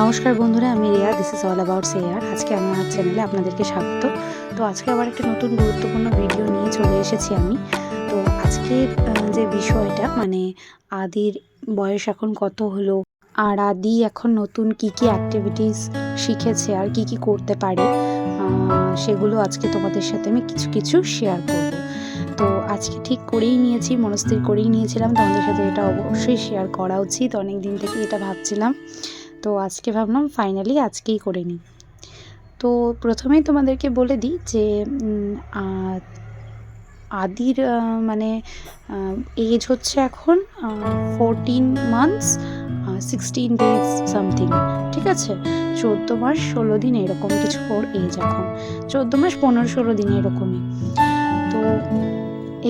নমস্কার বন্ধুরা, আমি Riya this is all about সেয়ার আজকে আমার চ্যানেলে আপনাদেরকে স্বাগত। তো আজকে আবার একটা নতুন গুরুত্বপূর্ণ ভিডিও নিয়ে চলে এসেছি আমি। তো আজকের যে বিষয়টা মানে আদির বয়স এখন কত হলো, আর আদি এখন নতুন কি কি অ্যাক্টিভিটিস শিখেছে, আর কি কি করতে পারে সেগুলো আজকে তোমাদের সাথে আমি কিছু কিছু শেয়ার করব। তো আজকে ঠিক করেই নিয়েছি, মনস্থির করেই নিয়েছিলাম। তোমাদের সাথে এটা অবশ্যই শেয়ার করা উচিত। অনেক দিন থেকে এটা ভাবছিলাম। তো আজকে ভাবলাম ফাইনালি আজকেই করে নিই। তো প্রথমেই তোমাদেরকে বলে দিই যে আদির মানে এজ হচ্ছে এখন fourteen months sixteen days something ঠিক আছে? চোদ্দ মাস ষোলো দিন এরকম কিছু ওর এজ এখন। চোদ্দ মাস পনেরো ষোলো দিন এরকমই। তো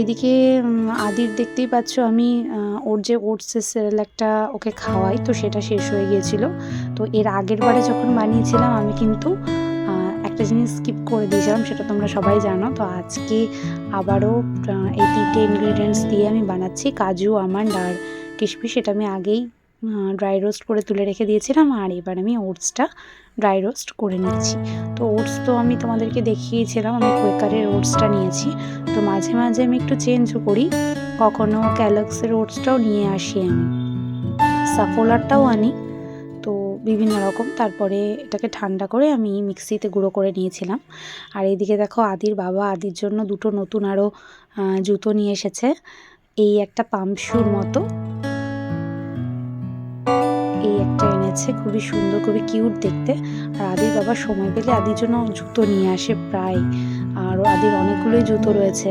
এদিকে আদির দেখতেই পাচ্ছ আমি ওর যে ওটসের সেরেলাকটা ওকে খাওয়াই, তো সেটা শেষ হয়ে গিয়েছিল। তো এর আগের বারে যখন বানিয়েছিলাম, আমি কিন্তু একটা জিনিস স্কিপ করে দিয়েছিলাম, সেটা তোমরা সবাই জানো। তো আজকে আবারও এই তিনটে ইনগ্রিডিয়েন্টস দিয়ে আমি বানাচ্ছি, কাজু, আমন্ড আর কিশমিশ, সেটা আমি আগেই ড্রাই রোস্ট করে তুলে রেখে দিয়েছিলাম আর এবার আমি ওটসটা ড্রাই রোস্ট করে নিচ্ছি। তো ওটস তো আমি তোমাদেরকে দেখিয়েছিলাম, আমি কোয়েকারের ওটসটা নিয়েছি। তো মাঝে মাঝে আমি একটু চেঞ্জও করি, কখনো ক্যালক্সের ওটসটাও নিয়ে আসি আমি। সাফোলারটাও আনি, তো বিভিন্ন রকম, তারপরে এটাকে ঠান্ডা করে আমি মিক্সিতে গুঁড়ো করে নিয়েছিলাম। আর এইদিকে দেখো আদির বাবা, আদির জন্য দুটো নতুন আরও জুতো নিয়ে এসেছে। এই একটা পাম্পশুর মতো। একটা খুবই সুন্দর, খুবই কিউট দেখতে। আর আদির বাবা সময় পেলে আদির জন্য জুতো নিয়ে আসে প্রায়। আর আদির অনেকগুলোই জুতো রয়েছে।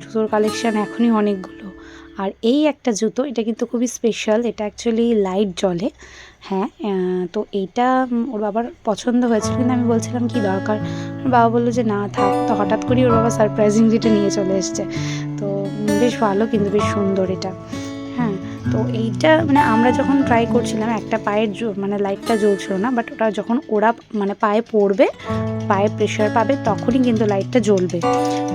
জুতোর কালেকশন এখনই অনেকগুলো। আর এই একটা জুতো, এটা কিন্তু খুবই স্পেশাল এটা অ্যাকচুয়ালি লাইট জ্বলে হ্যাঁ তো এইটা ওর বাবার পছন্দ হয়েছিল কিন্তু আমি বলছিলাম, কি দরকার? বাবা বলল যে, না, থাক। তো হঠাৎ করেই ওর বাবা সারপ্রাইজিংলি এটা নিয়ে চলে এসছে। তো বেশ ভালো কিন্তু, বেশ সুন্দর এটা। তো এইটা মানে আমরা যখন ট্রাই করছিলাম, একটা পায়ের মানে লাইটটা জ্বলছিল না বাট ওটা যখন ওরা মানে পায়ে পড়বে, পায়ে প্রেশার পাবে, তখনই কিন্তু লাইটটা জ্বলবে।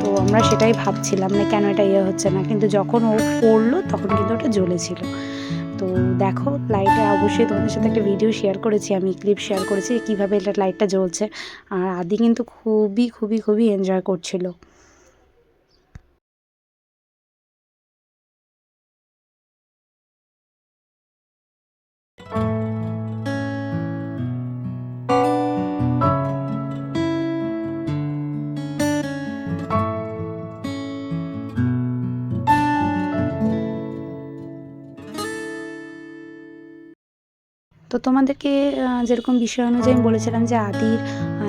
তো আমরা সেটাই ভাবছিলাম না কেন এটা ইয়ে হচ্ছে না, কিন্তু যখন ও পড়ল, তখন কিন্তু ওটা জ্বলেছিল। তো দেখো লাইটে অবশ্যই তোমাদের সাথে একটা ভিডিও শেয়ার করেছি, আমি ক্লিপ শেয়ার করেছি কীভাবে এটা লাইটটা জ্বলছে। আর আদি কিন্তু খুবই খুবই খুবই এনজয় করছিল। তো তোমাদেরকে যেরকম বিষয় অনুযায়ী আমি বলেছিলাম যে আদির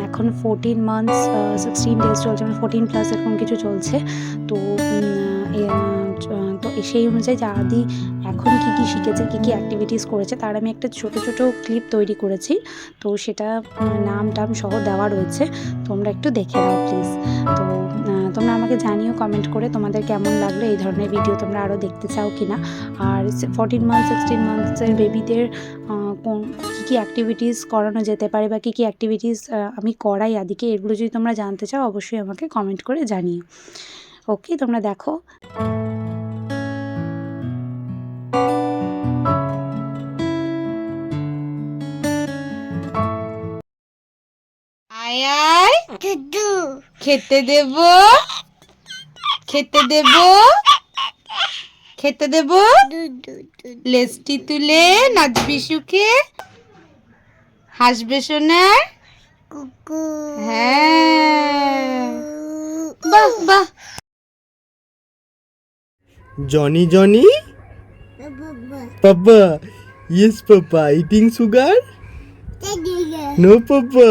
এখন ফোরটিন মান্থস সিক্সটিন ডেজ চলছে মানে ফোরটিন প্লাস এরকম কিছু চলছে। তো তো সেই অনুযায়ী যে আদি এখন কি কি শিখেছে, কি কি অ্যাক্টিভিটিস করেছে, তার আমি একটা ছোট ছোট ক্লিপ তৈরি করেছি। তো সেটা নাম টাম সহ দেওয়া রয়েছে। তোমরা একটু দেখে নাও প্লিজ তো তোমরা আমাকে জানিও কমেন্ট করে তোমাদের কেমন লাগল এই ধরনের ভিডিও তোমরা আরও দেখতে চাও কি না আর ফোরটিন মান্থ সিক্সটিন মান্থসের বেবিদের কোন, কী কী অ্যাক্টিভিটিস করানো যেতে পারে বা কী কী অ্যাক্টিভিটিস আমি করাই আদিকে, এগুলো যদি তোমরা জানতে চাও, অবশ্যই আমাকে কমেন্ট করে জানিও। ওকে তোমরা দেখো। খেতে দেব খেতে দেব খেতে দেব লেজটি তুলে নাচবি সুখে হাসবে সোনার কুকু হ্যাঁ বাহ? বাবা Papa. Yes, Papa. Eating sugar? দিদিগে No, Papa.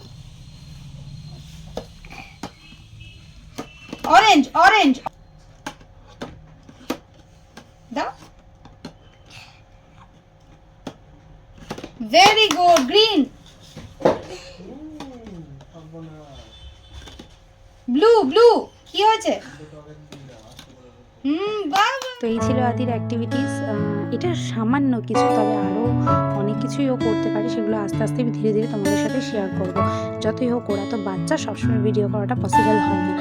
অরেঞ্জ অরেঞ্জ দাও very good green blue blue কি হয়েছে। তো এই ছিল আদির অ্যাক্টিভিটিস এটা সামান্য কিছু, তবে আরও অনেক কিছুই ও করতে পারে, সেগুলো আস্তে আস্তে ধীরে ধীরে তোমাদের সাথে শেয়ার করব। যতই হোক, ওরা তো বাচ্চা, সবসময় ভিডিও করাটা পসিবল হয় না।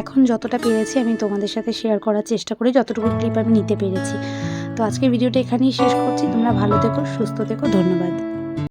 এখন যতটা পেরেছি আমি তোমাদের সাথে শেয়ার করার চেষ্টা করি, যতটুকু ক্লিপ আমি নিতে পেরেছি। তো আজকের ভিডিওটা এখানেই শেষ করছি। তোমরা ভালো থেকো, সুস্থ থেকো, ধন্যবাদ।